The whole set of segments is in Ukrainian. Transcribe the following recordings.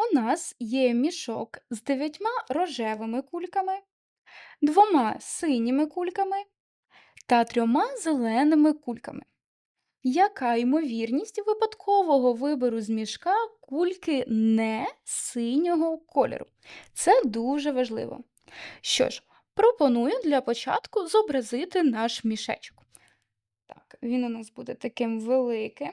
У нас є мішок з дев'ятьма рожевими кульками, двома синіми кульками та трьома зеленими кульками. Яка ймовірність випадкового вибору з мішка кульки не синього кольору? Це дуже важливо. Що ж, пропоную для початку зобразити наш мішечок. Так, він у нас буде таким великим,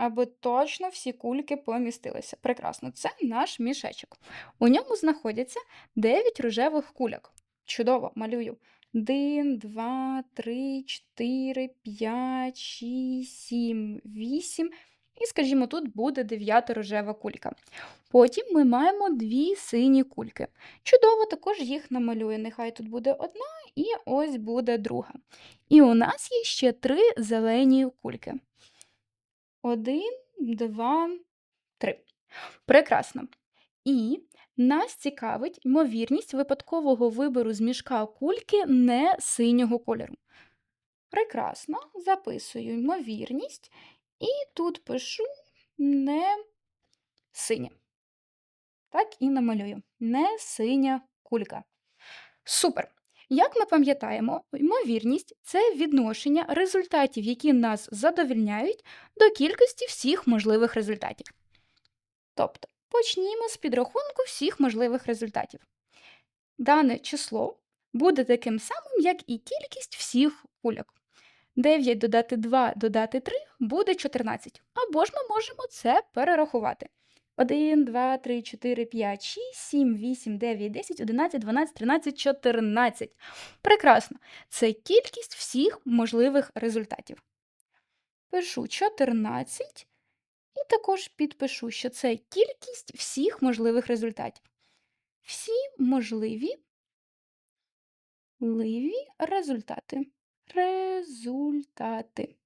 аби точно всі кульки помістилися. Прекрасно, це наш мішечок. У ньому знаходяться 9 рожевих кульок. Чудово, малюю. 1, 2, 3, 4, 5, 6, 7, 8. І, скажімо, тут буде дев'ята рожева кулька. Потім ми маємо дві сині кульки. Чудово, також їх намалюю. Нехай тут буде одна, і ось буде друга. І у нас є ще три зелені кульки. Один, два, три. Прекрасно. І нас цікавить ймовірність випадкового вибору з мішка кульки не синього кольору. Прекрасно, записую ймовірність, і тут пишу не синя. Так і намалюю. Не синя кулька. Супер! Як ми пам'ятаємо, ймовірність це відношення результатів, які нас задовільняють, до кількості всіх можливих результатів. Тобто, почнімо з підрахунку всіх можливих результатів. Дане число буде таким самим, як і кількість всіх кульок. 9 додати 2 додати 3 буде 14. Або ж ми можемо це перерахувати. 1, 2, 3, 4, 5, 6, 7, 8, 9, 10, 11, 12, 13, 14. Прекрасно. Це кількість всіх можливих результатів. Пишу 14 і також підпишу, що це кількість всіх можливих результатів. Всі можливі ливі результати. Результати.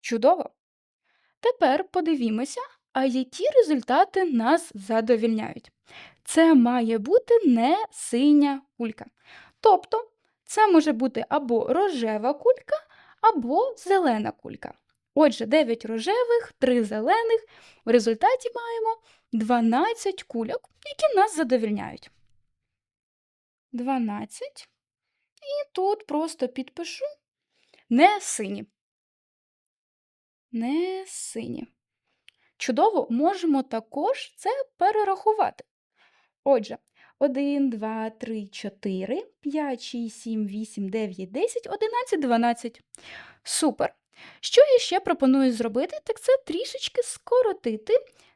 Чудово! Тепер подивімося, а які результати нас задовільняють. Це має бути не синя кулька. Тобто, це може бути або рожева кулька, або зелена кулька. Отже, 9 рожевих, 3 зелених. В результаті маємо 12 кульок, які нас задовільняють. 12. І тут просто підпишу не сині. Не сині. Чудово, можемо також це перерахувати. Отже, 1, 2, 3, 4, 5, 6, 7, 8, 9, 10, 11, 12. Супер! Що я ще пропоную зробити, так це трішечки скоротити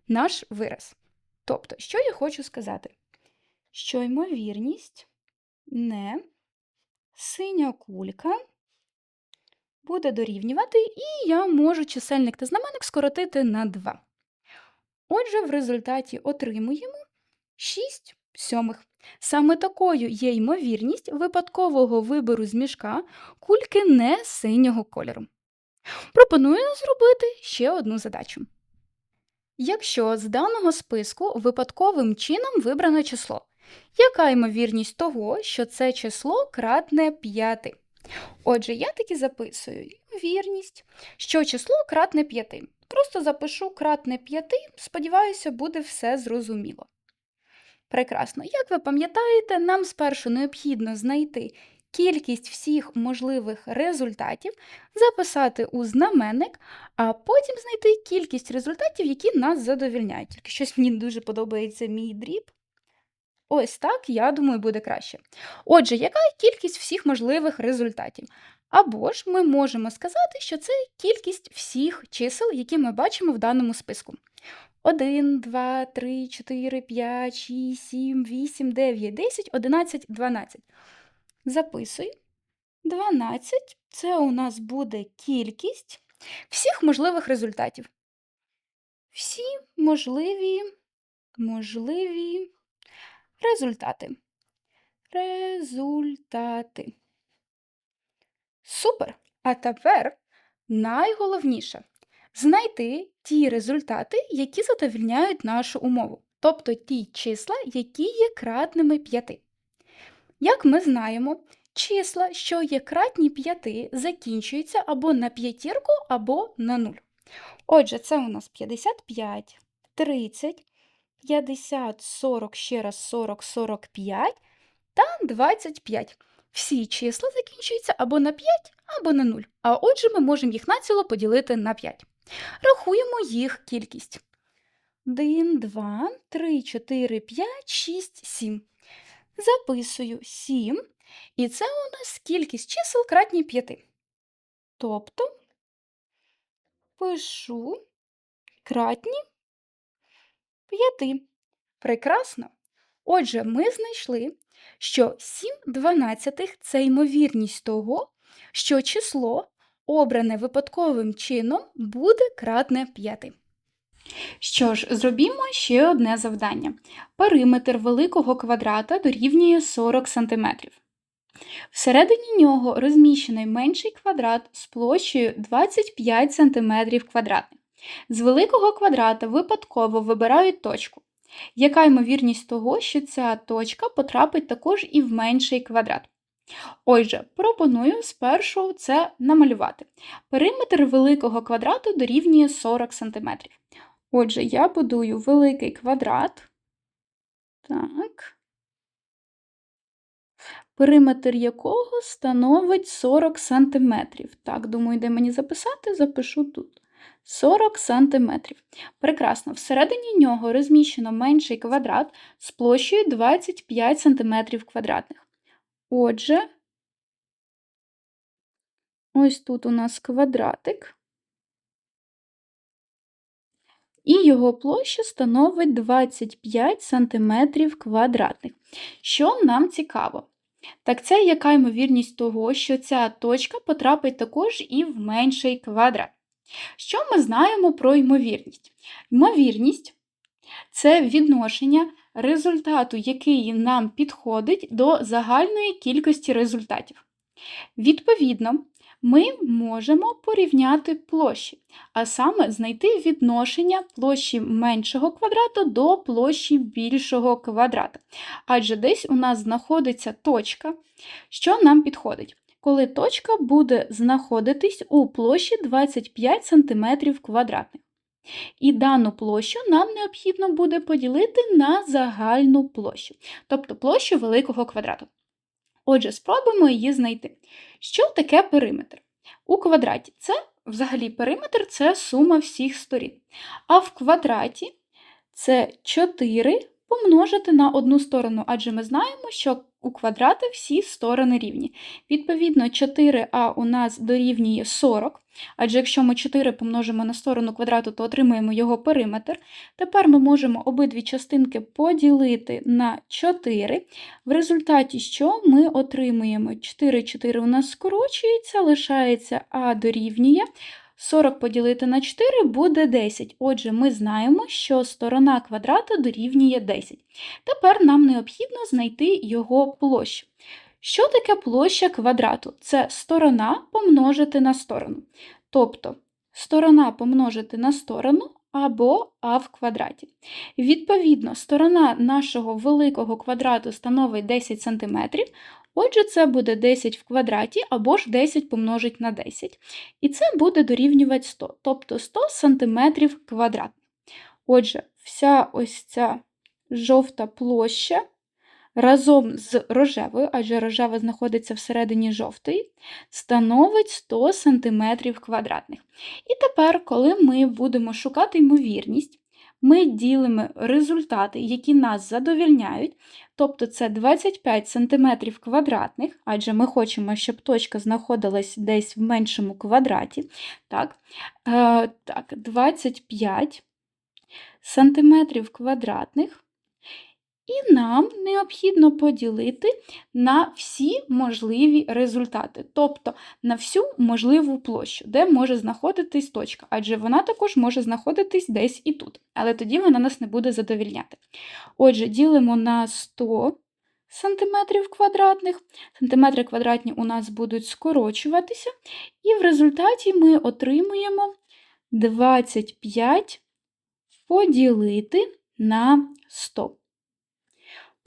наш вираз. Тобто, що я хочу сказати? Що ймовірність не синя кулька буде дорівнювати, і я можу чисельник та знаменник скоротити на 2. Отже, в результаті отримуємо 6 сьомих. Саме такою є ймовірність випадкового вибору з мішка кульки не синього кольору. Пропоную зробити ще одну задачу. Якщо з даного списку випадковим чином вибрано число, яка ймовірність того, що це число кратне 5? Отже, я таки записую ймовірність, що число кратне 5. Просто запишу кратне 5, сподіваюся, буде все зрозуміло. Прекрасно. Як ви пам'ятаєте, нам спершу необхідно знайти кількість всіх можливих результатів, записати у знаменник, а потім знайти кількість результатів, які нас задовільняють. Щось мені дуже подобається мій дріб. Ось так, я думаю, буде краще. Отже, яка кількість всіх можливих результатів? Або ж ми можемо сказати, що це кількість всіх чисел, які ми бачимо в даному списку. 1, 2, 3, 4, 5, 6, 7, 8, 9, 10, 11, 12. Записуй. 12 це у нас буде кількість всіх можливих результатів. Всі можливі, можливі результати. Результати. Супер! А тепер найголовніше знайти ті результати, які задовільняють нашу умову, тобто ті числа, які є кратними 5. Як ми знаємо, числа, що є кратні 5, закінчуються або на п'ятірку, або на 0. Отже, це у нас 55, 30, 50, 40, ще раз 40, 45 та 25. Всі числа закінчуються або на 5, або на 0. А отже, ми можемо їх націло поділити на 5. Рахуємо їх кількість. 1, 2, 3, 4, 5, 6, 7. Записую 7. І це у нас кількість чисел кратні 5. Тобто пишу кратні 5. Прекрасно. Отже, ми знайшли, що 7 дванадцятих – це ймовірність того, що число, обране випадковим чином, буде кратне 5. Що ж, зробімо ще одне завдання. Периметр великого квадрата дорівнює 40 см. Всередині нього розміщений менший квадрат з площею 25 см квадратних. З великого квадрата випадково вибирають точку. Яка ймовірність того, що ця точка потрапить також і в менший квадрат? Отже, пропоную спершу це намалювати. Периметр великого квадрату дорівнює 40 см. Отже, я будую великий квадрат. Так. Периметр якого становить 40 см. Так, думаю, де мені записати, запишу тут. 40 см. Прекрасно. Всередині нього розміщено менший квадрат з площею 25 см квадратних. Отже, ось тут у нас квадратик. І його площа становить 25 см квадратних. Що нам цікаво? Так це яка ймовірність того, що ця точка потрапить також і в менший квадрат. Що ми знаємо про ймовірність? Ймовірність це відношення результату, який нам підходить до загальної кількості результатів. Відповідно, ми можемо порівняти площі, а саме знайти відношення площі меншого квадрата до площі більшого квадрата. Адже десь у нас знаходиться точка, що нам підходить коли точка буде знаходитись у площі 25 см квадратних. І дану площу нам необхідно буде поділити на загальну площу, тобто площу великого квадрату. Отже, спробуємо її знайти. Що таке периметр? У квадраті це взагалі периметр це сума всіх сторін. А в квадраті це 4 помножити на одну сторону, адже ми знаємо, що у квадрати всі сторони рівні. Відповідно, 4а у нас дорівнює 40, адже якщо ми 4 помножимо на сторону квадрату, то отримаємо його периметр. Тепер ми можемо обидві частинки поділити на 4. В результаті що ми отримуємо 4, 4 у нас скорочується, лишається а дорівнює. 40 поділити на 4 буде 10. Отже, ми знаємо, що сторона квадрата дорівнює 10. Тепер нам необхідно знайти його площу. Що таке площа квадрату? Це сторона помножити на сторону. Тобто сторона помножити на сторону або а в квадраті. Відповідно, сторона нашого великого квадрату становить 10 см, Отже, це буде 10 в квадраті або ж 10 помножить на 10. І це буде дорівнювати 100, тобто 100 см квадратних. Отже, вся ось ця жовта площа разом з рожевою, адже рожева знаходиться всередині жовтої, становить 100 см квадратних. І тепер, коли ми будемо шукати ймовірність, ми ділимо результати, які нас задовільняють, тобто це 25 см квадратних, адже ми хочемо, щоб точка знаходилась десь в меншому квадраті. Так, е, так 25 см квадратних і нам необхідно поділити на всі можливі результати, тобто на всю можливу площу, де може знаходитись точка, адже вона також може знаходитись десь і тут, але тоді вона нас не буде задовільняти. Отже, ділимо на 100 см квадратних, сантиметри квадратні у нас будуть скорочуватися, і в результаті ми отримуємо 25 поділити на 100.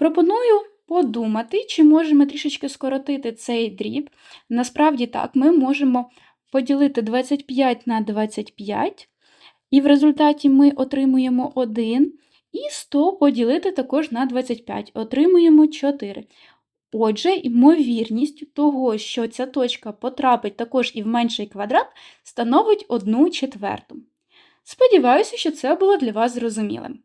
Пропоную подумати, чи можемо трішечки скоротити цей дріб. Насправді так, ми можемо поділити 25 на 25 І в результаті ми отримуємо 1 і 100 поділити також на 25. Отримуємо 4. Отже, ймовірність того, що ця точка потрапить також і в менший квадрат, становить 1 четверту. Сподіваюся, що це було для вас зрозумілим.